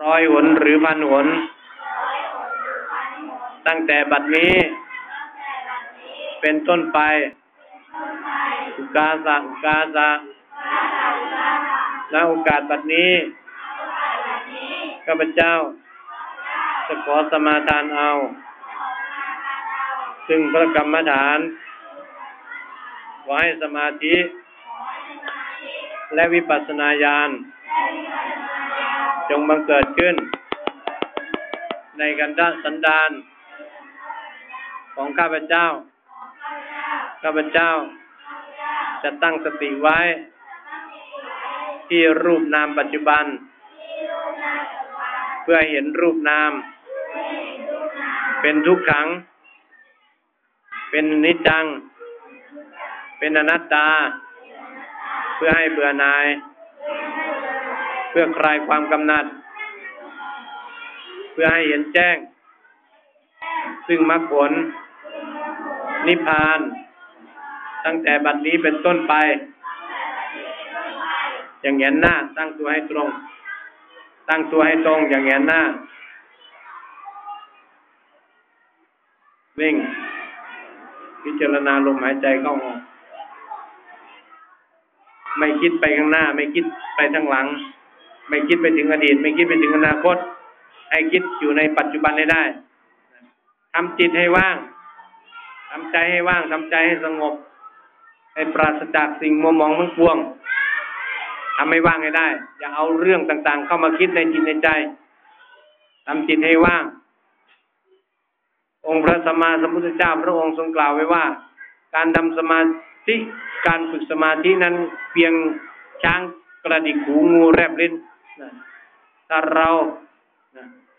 ร้อยหนหรือพันหน ตั้งแต่บัดนี้ เป็นต้นไป อุกาสะอุกาสะและโอกาสบัดนี้ข้าพเจ้า จะขอสมาทานเอา ซึ่งพระกรรมฐานขอให้สมาธิ และวิปัสสนาญาณ จงบังเกิดขึ้น ในกันดสันดานของข้าพเจ้า ข้าพเจ้า จะตั้งสติไว้ ที่รูปนามปัจจุบัน เพื่อเห็นรูปนาม เป็นทุกขัง เป็นนิจจัง เป็นอนัตตา เพื่อให้เบื่อหน่าย เพื่อคลายความกำหนัด เพื่อให้เห็นแจ้ง ซึ่งมรรคผล นิพพาน ตั้งแต่บัดนี้เป็นต้นไป อย่างเงนหน้า ตั้งตัวให้ตรง ตั้งตัวให้ตรงอย่างเงนหน้า วิ่ง พิจารณาลมหายใจเข้าออกไม่คิดไปข้างหน้า ไม่คิดไปทางหลัง ไม่คิดไปถึงอดีต ไม่คิดไปถึงอนาคต ให้คิดอยู่ในปัจจุบันให้ได้ทำจิตให้ว่างทำใจให้ว่างทำใจให้สงบ ให้ปราศจากสิ่งมัวมองทั้งปวงทำให้ว่างให้ได้ อย่าเอาเรื่องต่างๆ เข้ามาคิดในจิตในใจทำจิตให้ว่าง องค์พระสัมมาสัมพุทธเจ้าพระองค์ทรงกล่าวไว้ว่า การทำสมาธิการฝึกสมาธินั้นเพียงช้างกระดิกหูงูแรบลิ้น ถ้าเรา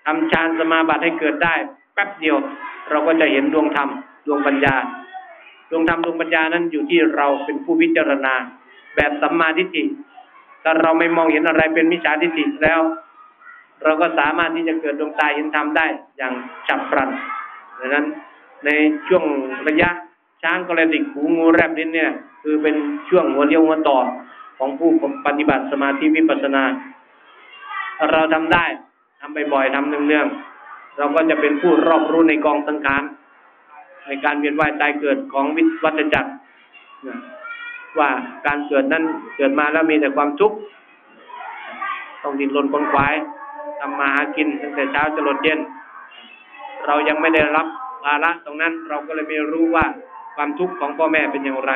ทำฌานสมาบัติให้เกิดได้ แป๊บเดียว เราก็จะเห็นดวงธรรมดวงปัญญา ดวงธรรมดวงปัญญานั้นอยู่ที่เราเป็นผู้พิจารณา แบบสัมมาทิฏฐิถ้าเราไม่มองเห็นอะไรเป็นมิจฉาทิฏฐิแล้ว เราก็สามารถที่จะเกิดดวงตาเห็นธรรมได้อย่างฉับพลันดังนั้นในช่วงระยะช้างกระดิกหูงูแรบลิ้นเนี่ย คือเป็นช่วงหัวเลี้ยวหัวต่อของผู้ปฏิบัติสมาธิวิปัสสนา เราทำได้ทำบ่อยๆทำเนืองๆเราก็จะเป็นผู้รอบรู้ในกองสังขารในการเวียนว่ายตายเกิดของวิวัฏจักรว่าการเกิดนั้นเกิดมาแล้วมีแต่ความทุกข์ต้องดิ้นรนคนควายทำมาหากินตั้งแต่เช้าจนเย็น เรายังไม่ได้รับภาระตรงนั้นเราก็เลยไม่รู้ว่าความทุกข์ของพ่อแม่เป็นอย่างไร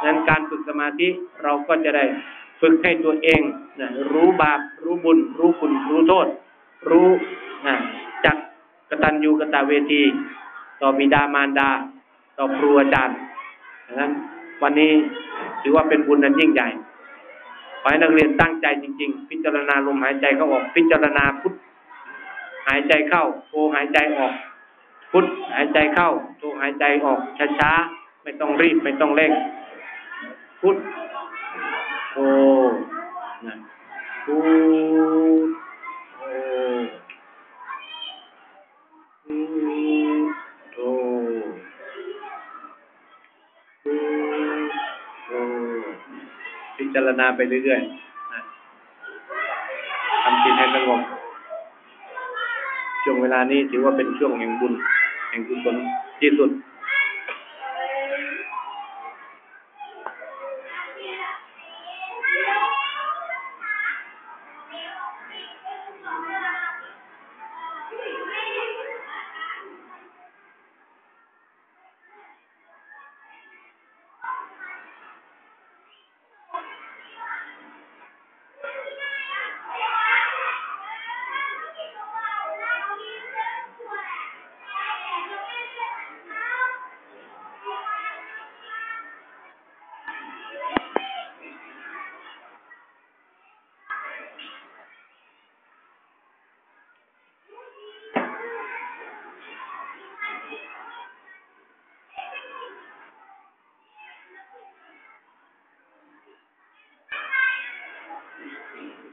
ดังนั้นการฝึกสมาธิเราก็จะได้ ฝึกให้ตัวเองนะรู้บาป รู้บุญ รู้คุณ รู้โทษ รู้นะจักกตัญญูกตเวที ต่อบิดามารดา ต่อครูอาจารย์ดังนั้นวันนี้ถือว่าเป็นบุญนั้นยิ่งใหญ่ขอให้นักเรียนตั้งใจจริง ๆ พิจารณาลมหายใจเข้าออก พิจารณาพุทหายใจเข้าโทหายใจออก พุทหายใจเข้าโทหายใจออกช้าๆไม่ต้องรีบไม่ต้องเร่งพุท โอนะพุทโอพุทโธพุทโธพิจารณาไปเรื่อยๆนะทำจิตให้สงบช่วงเวลานี้ถือว่าเป็นช่วงแห่งบุญ แห่งกุศลที่สุด free.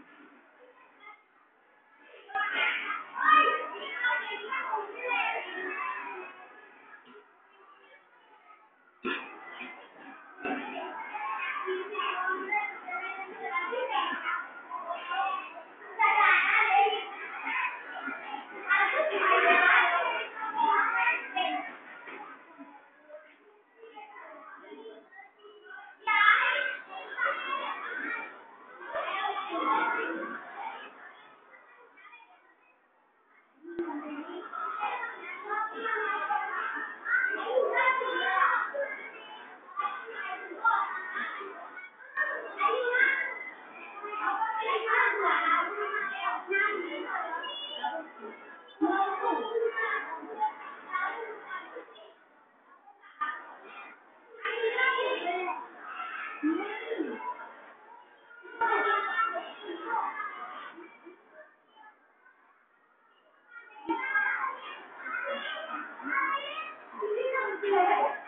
Okay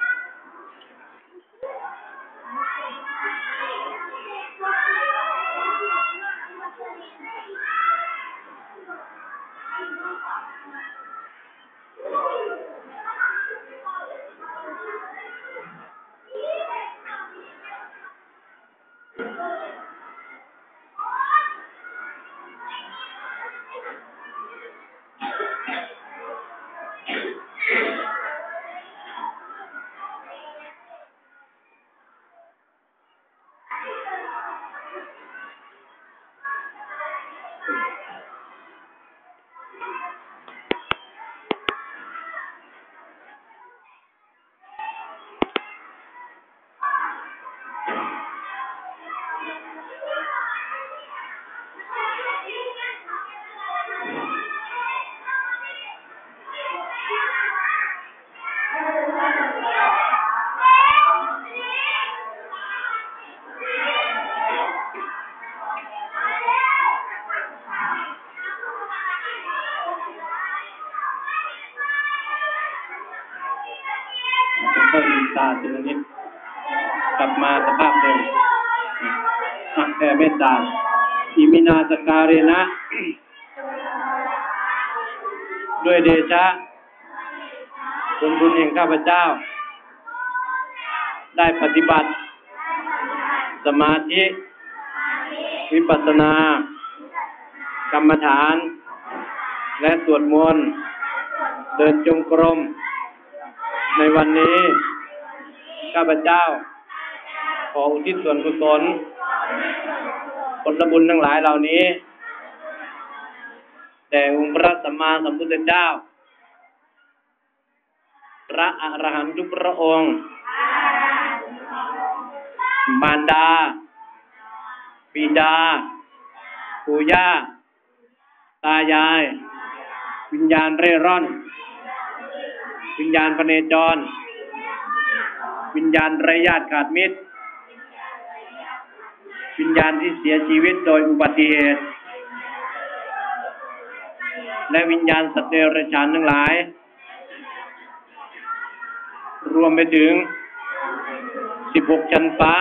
มาสภาพเดิมแผ่เมตตา อิมินาสการเรนะ ด้วยเดชะคุณบุญแห่งข้าพเจ้า ได้ปฏิบัติ สมาธิ วิปัสสนา กรรมฐาน และสวดมนต์เดินจงกรม ในวันนี้ ข้าพเจ้า ออุทิศส่วนกุศลผลบุญทั้งหลายเหล่านี้แด่องค์พระสัมมาสัมพุทธเจ้า พระอรหันตุพระองค์มารดา บิดา ปู่ย่า ตายาย วิญญาณเร่ร่อน วิญญาณพเนจร วิญญาณไรญาติขาดมิตร วิญญาณที่เสียชีวิตโดยอุบัติเหตุ และวิญญาณสัตว์เดรัจฉานทั้งหลาย รวมไปถึง 16 ชั้นฟ้า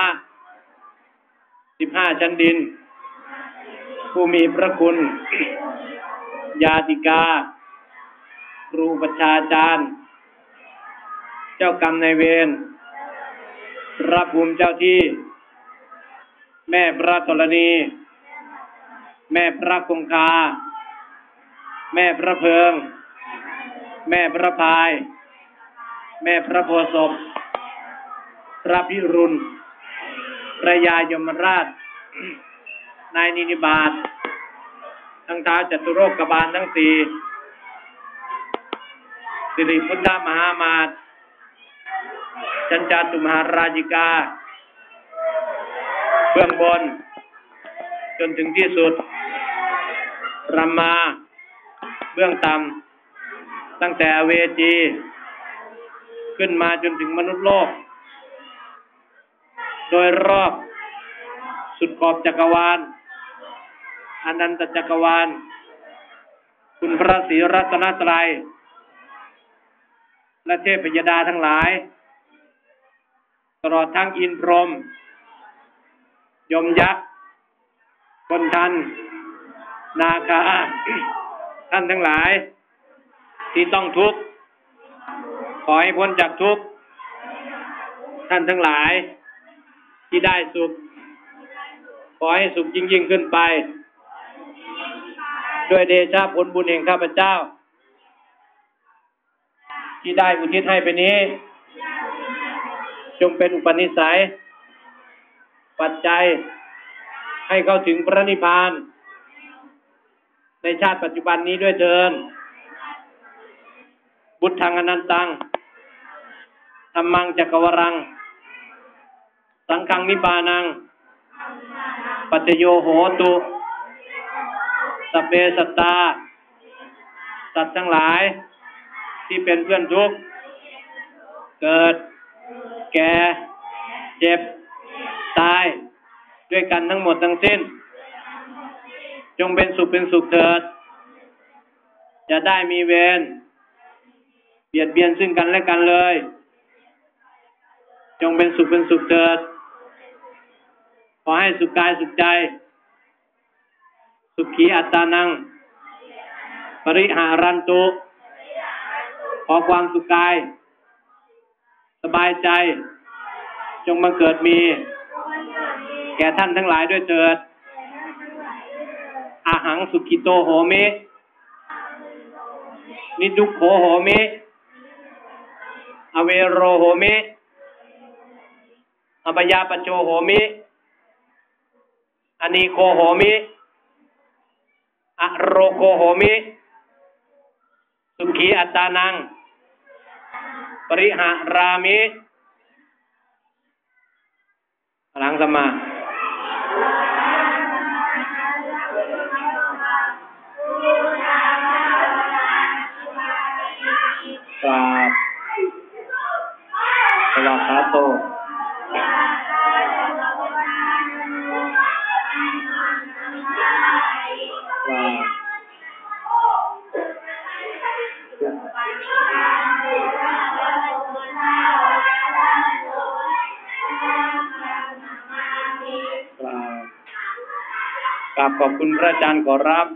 15 ชั้นดิน ผู้มีพระคุณ ญาติกา ครูประชาจารย์ เจ้ากรรมนายเวรพระภูมิเจ้าที่ แม่พระธรณี แม่พระคงคา แม่พระเพิง แม่พระพาย แม่พระโพศพพระพิรุณพระยายมราช นายนินิบาตทั้งท้าวจตุโรคกบาลทั้งสี่สิริพุทธมหามาตจันจาตุมหาราชิกา เบื้องบน จนถึงที่สุดรามา เบื้องต่ำตั้งแต่เวจี ขึ้นมาจนถึงมนุษย์โลก โดยรอบสุดขอบจักรวาลอนันตจักรวาล คุณพระศรีรัตนตรัย และเทพยดาทั้งหลาย ตลอดทั้งอินพรหม ยมยักษ์คนทัน นาคา ท่านทั้งหลาย ที่ต้องทุกข์ ขอให้พ้นจากทุกข์ ท่านทั้งหลาย ที่ได้สุข ขอให้สุขยิ่งยิ่งขึ้นไป ด้วยเดชะผลบุญแห่งข้าพเจ้า ที่ได้อุทิศให้ไปนี้ จงเป็นอุปนิสัย ปัจจัยให้เข้าถึงพระนิพพาน ในชาติปัจจุบันนี้ด้วยเถิน บุตทังอนันตังธรรมังจักรวรัง สังฆังนิบานัง ปัจโยโหตุสเปสตตา สัตว์ทั้งหลาย ที่เป็นเพื่อนทุกข์ เกิด แก่ เจ็บ ตาย ด้วยกันทั้งหมดทั้งสิ้น จงเป็นสุขเป็นสุขเถิดจะได้มีเวรเบียดเบียนซึ่งกันและกันเลย จงเป็นสุขเป็นสุขเถิดขอให้สุขกายสุขใจ สุขีอัตตานัง ปริหารันตุขอความสุขกาย สบายใจ จงบังเกิดมี แก่ท่านทั้งหลายด้วยเถิดอาหังสุขิโตโหมิ นิดุขโหโหมิ อเวโรโหมิอปยาปโจโหมิ อนีโคโหมิ อโรโคโหมิ สุขีอัตานัง ปริหารามิพลังสมา กรา ราบขอบคุณพระอาจารย์ขอรับ